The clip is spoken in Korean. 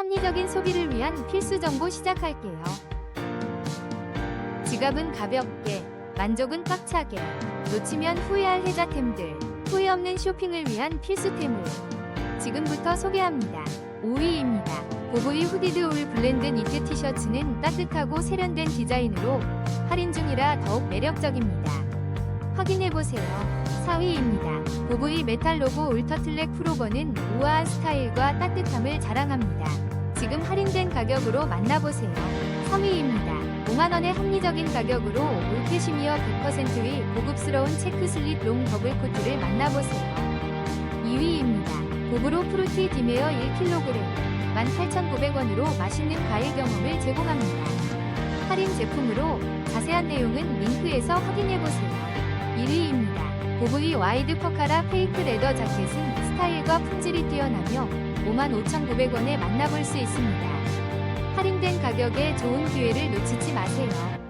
합리적인 소비를 위한 필수 정보 시작할게요. 지갑은 가볍게, 만족은 꽉차게, 놓치면 후회할 혜자템들, 후회 없는 쇼핑을 위한 필수템을 지금부터 소개합니다. 5위입니다. 보보이 후디드 올 블렌드 니트 티셔츠는 따뜻하고 세련된 디자인으로 할인 중이라 더욱 매력적입니다. 확인해보세요. 4위입니다. 보보이 메탈 로고 울터틀렉 프로버는 우아한 스타일과 따뜻함을 자랑합니다. 지금 할인된 가격으로 만나보세요. 3위입니다. 5만원의 합리적인 가격으로 올캐시미어 100%의 고급스러운 체크 슬릿 롱 더블 코트를 만나보세요. 2위입니다. 고브로 프루티 디메어 1kg 18,900원으로 맛있는 과일 경험을 제공합니다. 할인 제품으로 자세한 내용은 링크에서 확인해보세요. 1위입니다. 보브이 와이드 퍼카라 페이크 레더 자켓은 스타일과 품질이 뛰어나며 55,900원에 만나볼 수 있습니다. 할인된 가격에 좋은 기회를 놓치지 마세요.